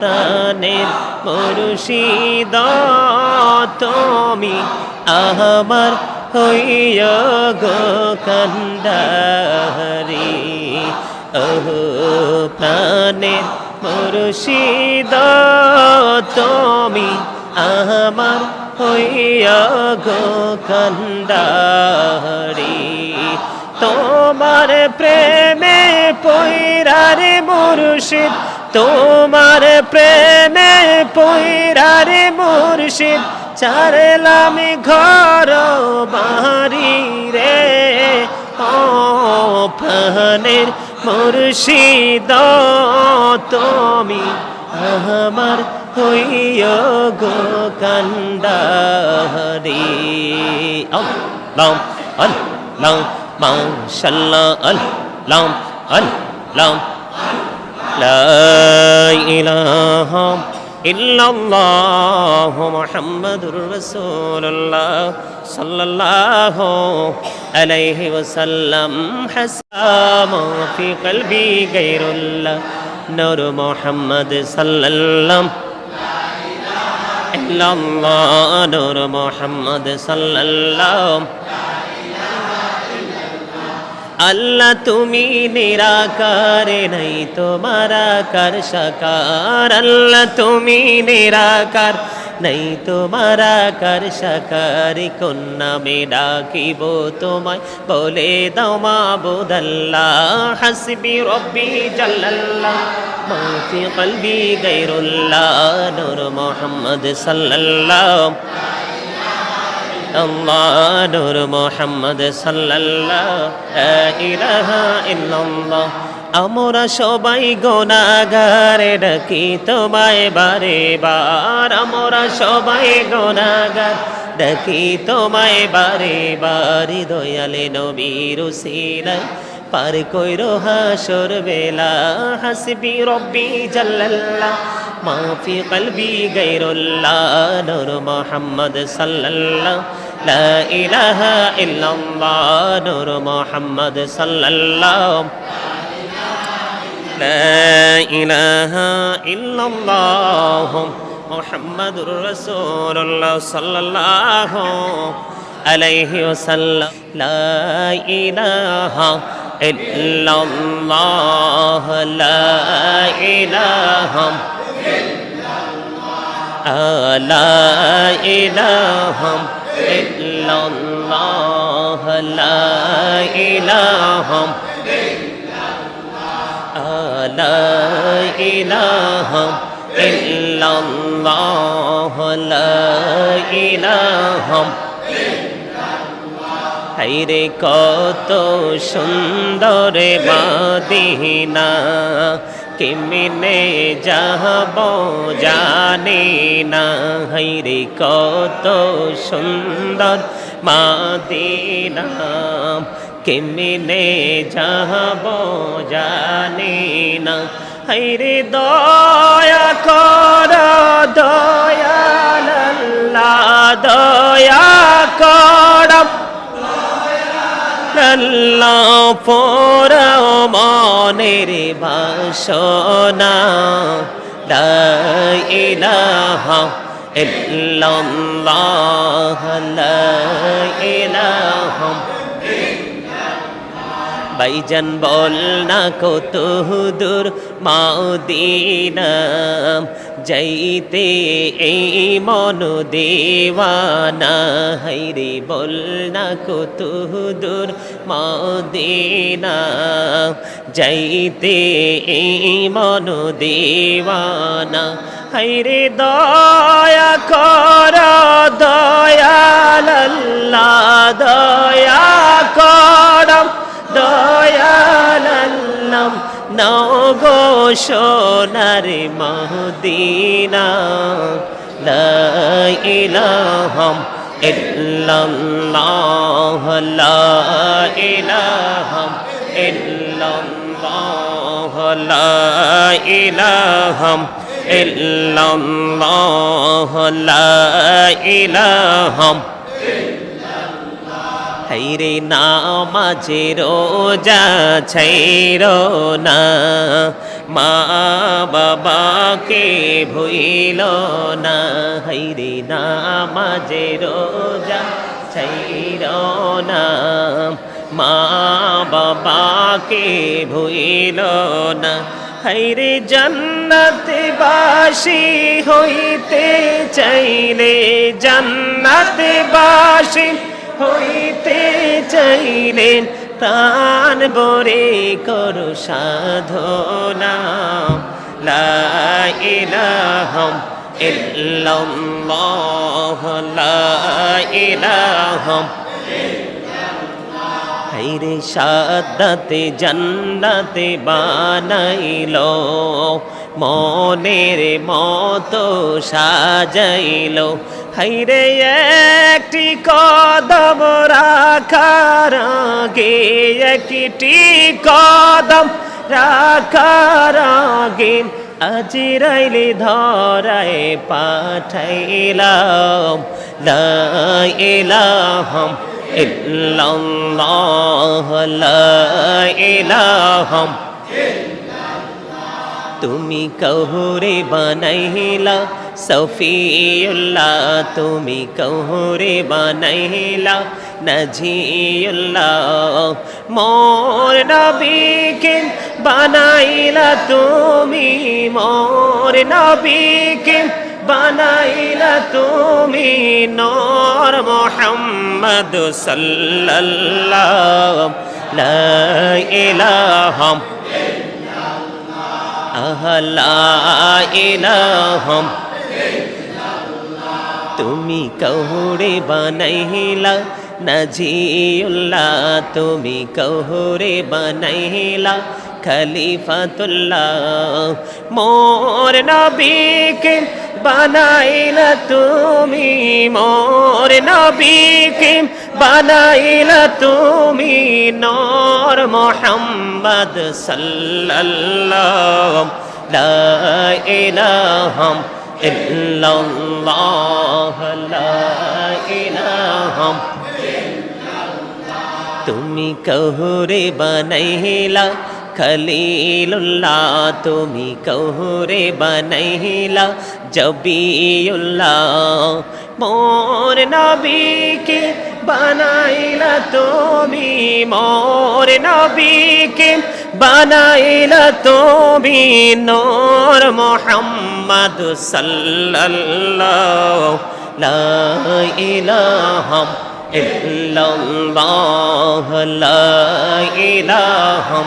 প্রাণের তুমি আমার হইয়া গো কন্দারি ওহ, প্রাণের মুর্শিদ, তুমি আমার হইয়া গো কন্দারি তোমার প্রেমে পৈরারে মুর্শিদ তোমার প্রেমে পৈরারে মুর্শিদ চারলাম ঘর বাড়ি রে। প্রাণের মুর্শিদ তুমি আমার হইয় গো কান্দারি আল্লাহ আল্লাহ মাশাল্লাহ আল্লাহ আল্লাহ। لا إله إلا الله محمد رسول الله صلى الله عليه وسلم. حسام في قلبي غير الله. نور محمد صلى الله إلا الله نور محمد صلى الله আল্লাহ তুমি নিরাকারে নাই তোমার আকার সাকার। আল্লাহ তুমি নিরাকার নাই তোমার আকার সাকার। কোন নামে ডাকিব তোমায়, বলে দাও মাবুদ আল্লাহ হাসবি রব্বি জাল্লাল্লাহ মা ফি কলবি গায়রুল্লাহ, নূর মুহাম্মদ সাল্লাল্লাহু। নূর মোহাম্মদ সাল্লাল্লাহ আমরা সবাই গোনাগারে ডাকি তোমায় বারে বার আমরা সবাই গোনাগার ডাকি তোমায় বারে বারে দয়ালে নবীর উসিলায় পার কইরো হাসর বেলা, হাসবি রব্বি জাল্লাল্লাহ। ما في قلبي غير الله نور محمد صلى الله لا إله إلا الله نور محمد صلى الله لا إله إلا الله محمد رسول الله صلى الله عليه وسلم. لا إله إلا الله لا إله إلا الله لا إله إلا الله لا إله آه، لا إله إلا الله لا إله হাইরে কত সুন্দর মাদিনা কেমনে যাহব জানি না হাইরে কত সুন্দর মাদিনা কেমনে যাহব জানি না হাইরে দয়া কর দয়াল্লা দয়া আল্লাহ পোরাও মনের বাসনা ইলাহা ইল্লাল্লাহ লা ভাইজান বল না কত দূর মাউদিনা, যাইতে এই মন দেওয়ানা। হাইরে বল না কত দূর মাউদিনা, যাইতে এই মন দেওয়ানা। হাইরে দয়া কর দয়াল্লাহ দয়া কর। দয়ালাল্লাম নগো সোনার মহদিনা। লা ইলাহাম ইল্লাল্লাহ, লা ইলাহাম ইল্লাল্লাহ, লা ইলাহাম ইল্লাল্লাহ, লা ইলাহাম হাইরে নামাজে রোজা ছাইর না। মা বাবাকে ভুইল না। হাইরে নামাজে রোজা ছাইর না। মা বাবাকে ভুইল না। হাইরে জান্নাতে বাসি হইতে চাইলে জান্নাতে বাসি হইতে চাইলেন, প্রাণ বরে করো সাধনা। লা ইলাহা ইল্লাল্লাহ, লা ইলাহা হাইরে সাদাতে জান্নাতে বানাইলো। মনের মতো সাজাইলো। হাইরে একটি কদম রাখার আগে, একটি কদম রাখার আগে আজিরাইলে ধরায় পাঠাইলাম। লা ইলাহা ইল্লাল্লাহ, লা ইলাহা তুমি কহুরে বানাইলা, সফিউল্লাহ, তুমি কহুরে বানাইলা, নজিউল্লাহ, মোর নবীকে বানাইলা তুমি, মোর নবীকে বানাইলা তুমি, নর মোহাম্মদ সাল্লাল্লাহ লা ইলাহা ইলাহম তুমি কহুরে বানাইলা, নজিউল্লাহ, তুমি কহুরে বানাইলা, খলিফাতুল্লাহ। মোর নবীকে বানাইলা তুমি, মোর নবীকে বানাইলা তুমি নর মোহাম্মদ সাল্লাল্লাহ, লা ইলাহা ইল্লাল্লাহ, লা ইলাহা তুমি কহুরে বানাইলা খলিলুল্লাহ, তুমি কহুরে বানাইলা জবিউল্লাহ। মোর নবীকে বানাইলা তুমি মোর নবীকে, বানাইলা তুমি নূর মোহাম্মদ সাল্লাল্লাহ লা ইলাহা ইল্লাল্লাহ লা ইলাহা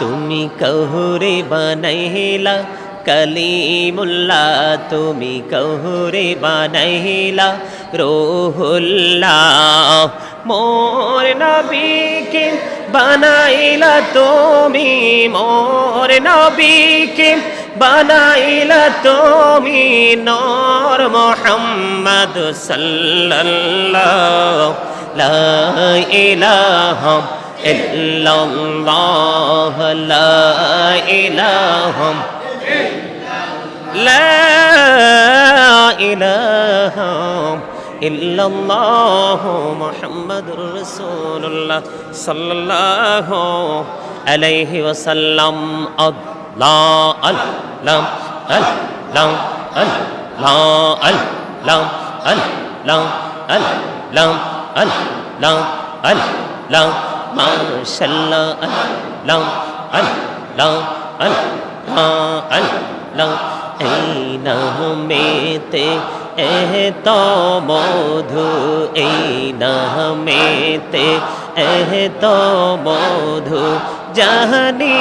তুমি কহুরে বানাইলা কলিমুল্লাহ, তুমি কহুরে বানাইলা। রোহুল্লাহ, মোর নবীকে বানাইলা তুমি, মোর নবীকে বানাইলা তুমি নর মোহাম্মদ সাল্লাল্লাহ লা ইলাহা ইল্লাল্লাহ, লা ইলাহা لا إله إلا الله محمد رسول الله صلى الله عليه وسلم الله الله الله الله الله الله الله الله الله ما شاء الله الله الله الله الله এই নামেতে এত মধু, এই নামেতে এত মধু, জাহানি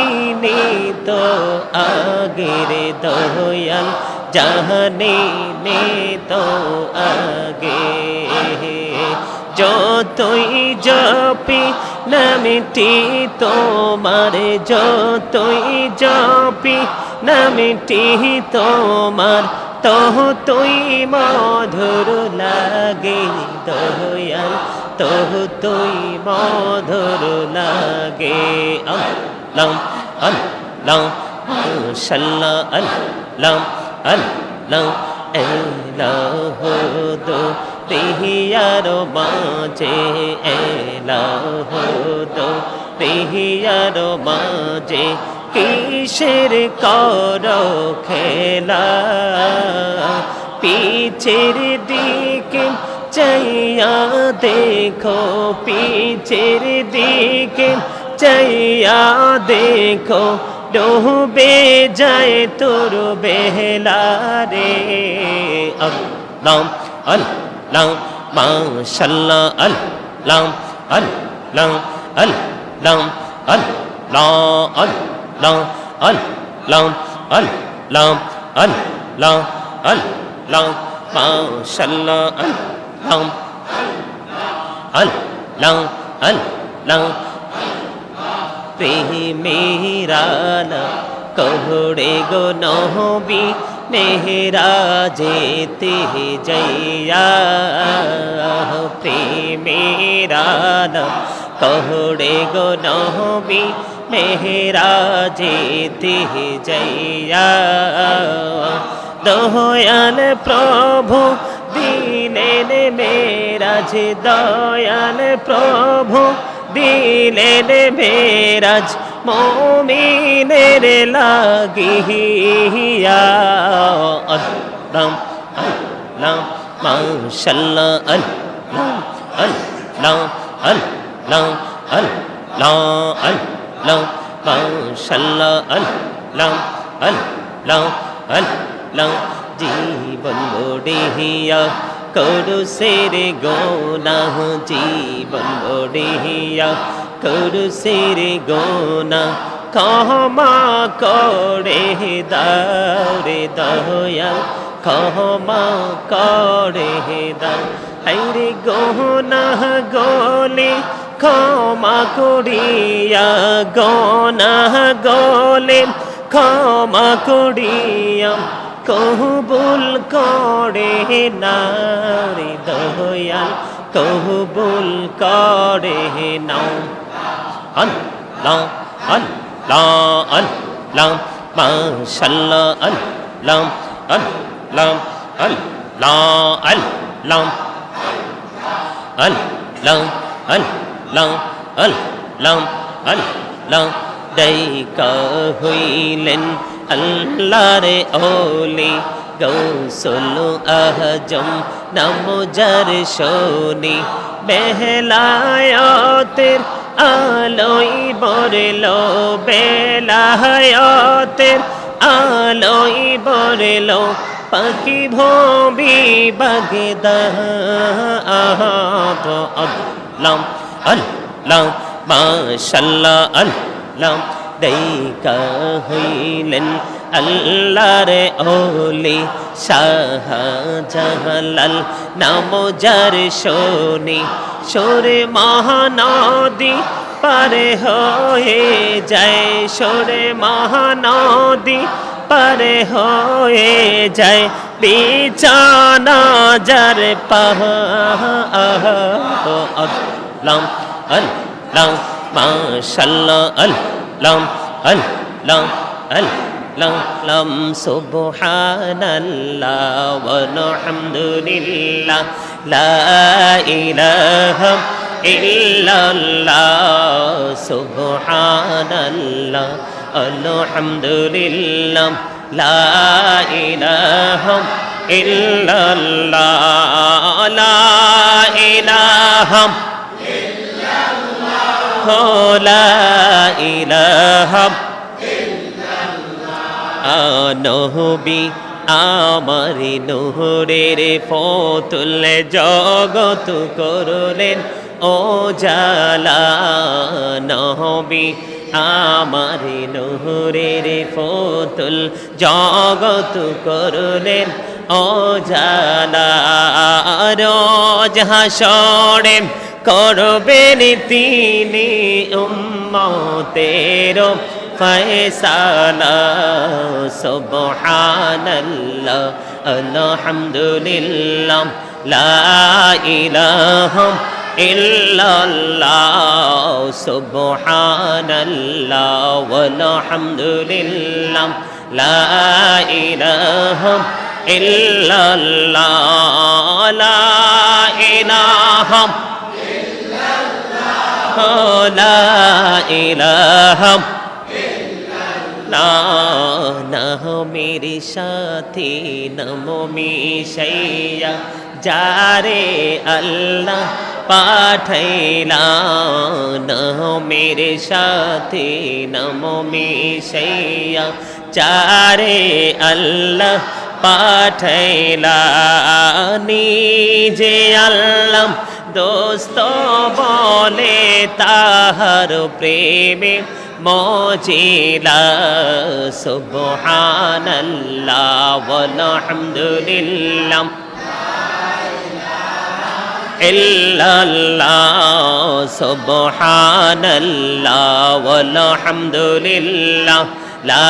তো আগের দয়াল, জাহানি তো আগে যতই জপি নামিটি তোমার যতই জপি নামিটি তোমার তহ তুই মধুর লাগে, দয়াল তহ তুই মধুর লাগে। আল্লাহ আল্লাহ সাল্লাহ আল্লাহ আল্লাহ এলাহ দো পিহিয়ার বাঁচে এলাহ দো প্রিয়ার মাঝে কিসের কর খেলা পিছের দিকে চাইয়া দেখো, পিছের দিকে চাইয়া দেখো ডুবে যায় তোর বেহলা রে আল্লাহ আল্লাহ মাশাল্লাহ আল্লাহ আল্লাহ আল্লাহ আল্লাহ আল্লাহ আল্লাহ আল্লাহ আল্লাহ আল্লাহ মাশাল্লাহ আল্লাহ আল্লাহ আল্লাহ पे मेराना कहड़े गो नबी मेहरा जेते जैया पे मेराना कहड़े गो नबी मेहरा जेते जैया দয়াল প্রভু দিনে जे দয়াল প্রভু দিলেন মেরাজ মমিনের লাগিয়া আল্লাহ আল্লাহ মাশাল্লাহ আল্লাহ আল্লাহ আল্লাহ আল্লাহ আল্লাহ মাশাল্লাহ আল্লাহ আল্লাহ আল্লাহ জীবন বড়িয়া করু সেরে গোনা জীবন বড়িয়া করু সেরে গোনা ক্ষমা করে দারে দয়া ক্ষমা করে দাও হাইরে গোনা গোলে ক্ষমা করিয়া গনা গলে ক্ষমা করিয়া কবুল করে নারে দয়াল কবুল করে নাও আন লাম আন লা আন লাম মাশাল্লাহ আল লাম আল লাম আল লা আল লাম আল লাম আল লাম আল লাম আল আল্লাহর ওলি গৌসল আহজম নামজার শোনি। বেহলায়তের আলোই বরল, বেলায়তের আলোই বরল, পাখি ভবি বাগদা আহাত আল্লাহ আল্লাহ, মাশাল্লাহ, আল্লাহ। দেইকা হইলেন আল্লাহর ওলি শাহ জাহালাল নাম যার শোনি, সোরে মহানদী পারে হয়ে যায়, সোরে মহানদী পারে হয়ে যায়, বিছানা যার পাহ আল্লাহ আল্লাহ, মাশাল্লাহ, আল্লাহ আল্লাহ আল্লাহ লাম সুবহানাল্লাহ ওয়া আলহামদুলিল্লাহ লা ইলাহা ইল্লাল্লাহ সুবহানাল্লাহ আলহামদুলিল্লাহ লা ইলাহা ইল্লাল্লাহ লা ইলাহা লা ইলাহা নহবি আমার নহরের ফতুল জগত করলেন। ও জালা নহবি আমার নহরের ফতুল জগত করলেন। ও জালা রোজ হাসরে করবেন তিনি উম্মতের ফয়সালা। সুবহানাল্লাহ, আলহামদুলিল্লাহ, লা ইলাহা ইল্লাল্লাহ, সুবহানাল্লাহ ওয়ালহামদুলিল্লাহ লা ইলাহা ইল্লাল্লাহ, লা ইলাহা লা ইলাহা না না মেরে সাথে নমো মিশাইয়া। যারে আল্লাহ পাঠাইলা না মেরে সাথে নমো মিশাইয়া। চারে আল্লাহ পাঠাইলা নিজে আল্লাহ দোস্ত বলে তাহার প্রেমে মজিলা সুবহানাল্লাহ ওয়ালহামদুলিল্লাহ। ইল্লাল্লাহ সুবহানাল্লাহ ওয়ালহামদুলিল্লাহ। লা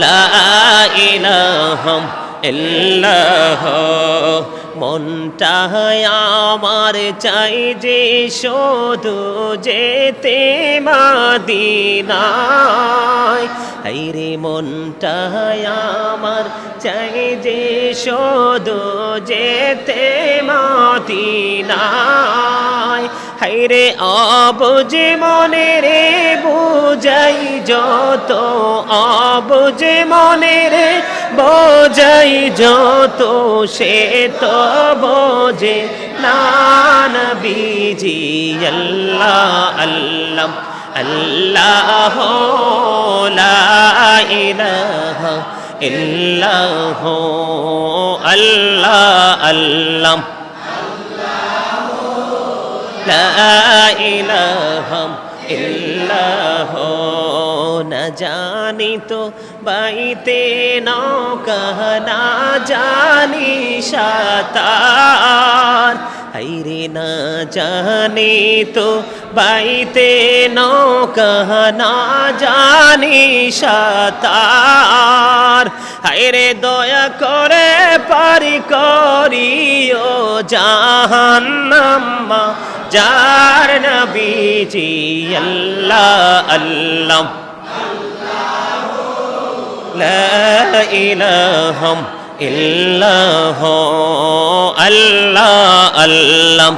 লা ইলাহা ইল্লাহ। মনটায় আমার চাই যে শুধু যেতে মাদিনায়। রে মনটায় আমার চাই যে শুধু যেতে মাদিনায়। হাইরে অবুঝ মনে রে বুঝাই যত অবুঝ মনে রে বোঝাই যত, সে তো বোঝে নান বিজি আল্লাহ আল্লাহ আল্লাহ ইলাহা ইল্লাহ আল্লাহ আল্লাহ। لا إله إلا هو না জানি তো বাইতে নৌকা না জানি সাতার। হাইরে না জানি তো বাইতে নৌকা না জানি সাতার। হাইরে দয়া করে পারি করিও জাহান্নাম্মা যার নবীজি আল্লাহ আল্লাহ ইলাহম ইল্লাহ আল্লাহ আল্লাহ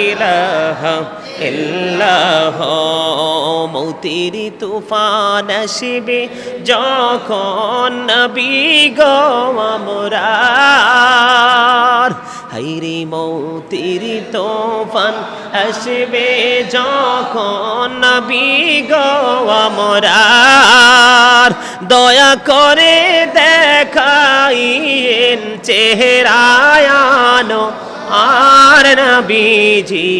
ইলাহ ইল্লাহ মৌতির তুফান আসবে যখন নবী গো আমরা হাইরে মৌতির তোফান আসবে যখন নবী গো আমরার। দয়া করে দেখাইন চেহারায়ানো আর নবীজি